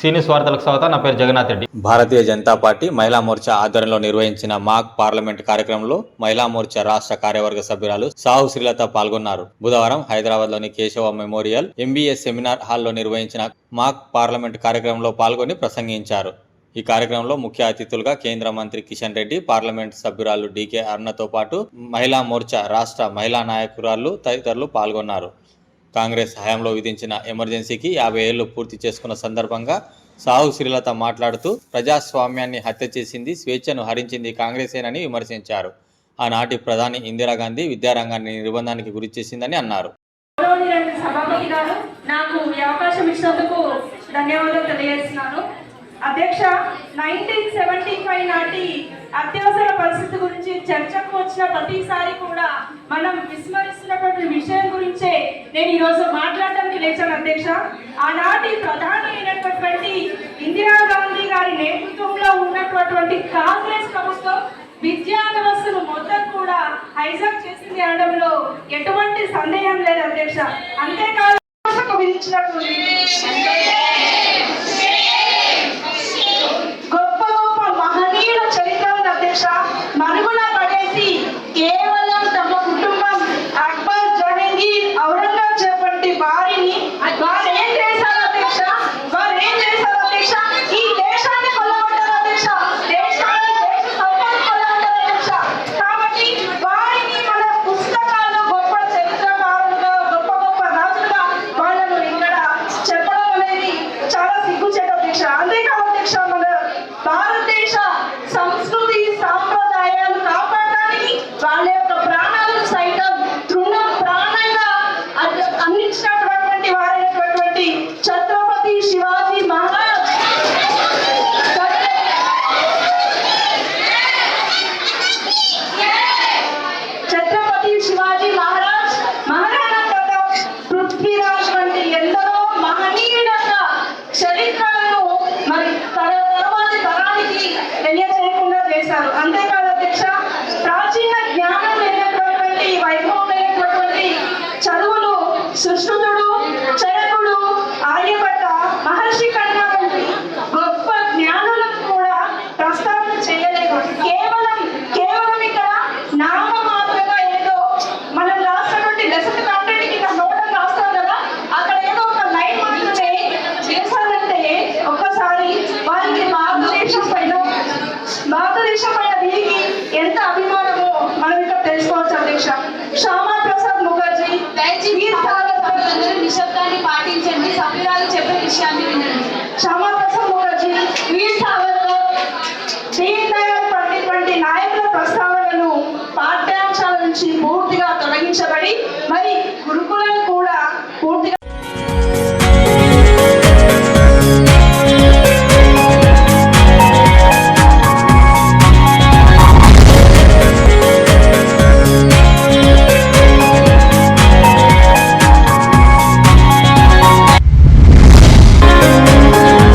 సీనియస్ వార్తలకు స్వాగతం నా పేరు జగన్నాథ్ రెడ్డి. భారతీయ జనతా పార్టీ మహిళా మోర్చా ఆధ్వర్యంలో నిర్వహించిన మాక్ పార్లమెంట్ కార్యక్రమంలో మహిళా మోర్చా రాష్ట్ర కార్యవర్గ సభ్యురాలు సాహు శ్రీలత పాల్గొన్నారు. బుధవారం హైదరాబాద్లోని కేశవ మెమోరియల్ ఎంబీఎస్ సెమినార్ హాల్లో నిర్వహించిన మాక్ పార్లమెంట్ కార్యక్రమంలో పాల్గొని ప్రసంగించారు. ఈ కార్యక్రమంలో ముఖ్య అతిథులుగా కేంద్ర మంత్రి కిషన్ రెడ్డి పార్లమెంట్ సభ్యురాలు డీకే అరుణతో పాటు మహిళా మోర్చా రాష్ట్ర మహిళా నాయకురాలు తదితరులు పాల్గొన్నారు. కాంగ్రెస్ హయాంలో విధించిన ఎమర్జెన్సీకి యాభై ఏళ్ళు పూర్తి చేసుకున్న సందర్భంగా సాహు శ్రీలత మాట్లాడుతూ ప్రజాస్వామ్యాన్ని హత్య చేసింది స్వేచ్ఛను హరించింది కాంగ్రెసేనని విమర్శించారు. ఆనాటి ప్రధాని ఇందిరాగాంధీ విద్యారంగాన్ని నిర్బంధానికి గురి చేసిందని అన్నారు. నాకు ఈ అవకాశం ఇచ్చినందుకు ధన్యవాదాలు తెలియజేస్తున్నాను. అధ్యక్ష నైన్టీన్ సెవెంటీ ఫైవ్ నాటి అత్యవసర పరిస్థితి గురించి చర్చకు వచ్చిన ప్రతిసారి కూడా మనం నేను ఈరోజు మాట్లాడడానికి లేచాను అధ్యక్ష. ఆనాటి ప్రధాని అయినటువంటి ఇందిరాగాంధీ గారి నేతృత్వంలో ఉన్నటువంటి కాంగ్రెస్ ప్రభుత్వం విద్యా వ్యవస్థను మొత్తం కూడా హైజాక్ చేసింది అనడంలో ఎటువంటి సందేహం లేదు అధ్యక్ష. అంతేకాదు విధించినట్టు సుశ్రుతుడు చరకుడు ఆర్యభట్ట మహర్షి కన్నా గొప్ప జ్ఞానులకు కూడా ప్రస్తావన చేయలేదు. కేవలం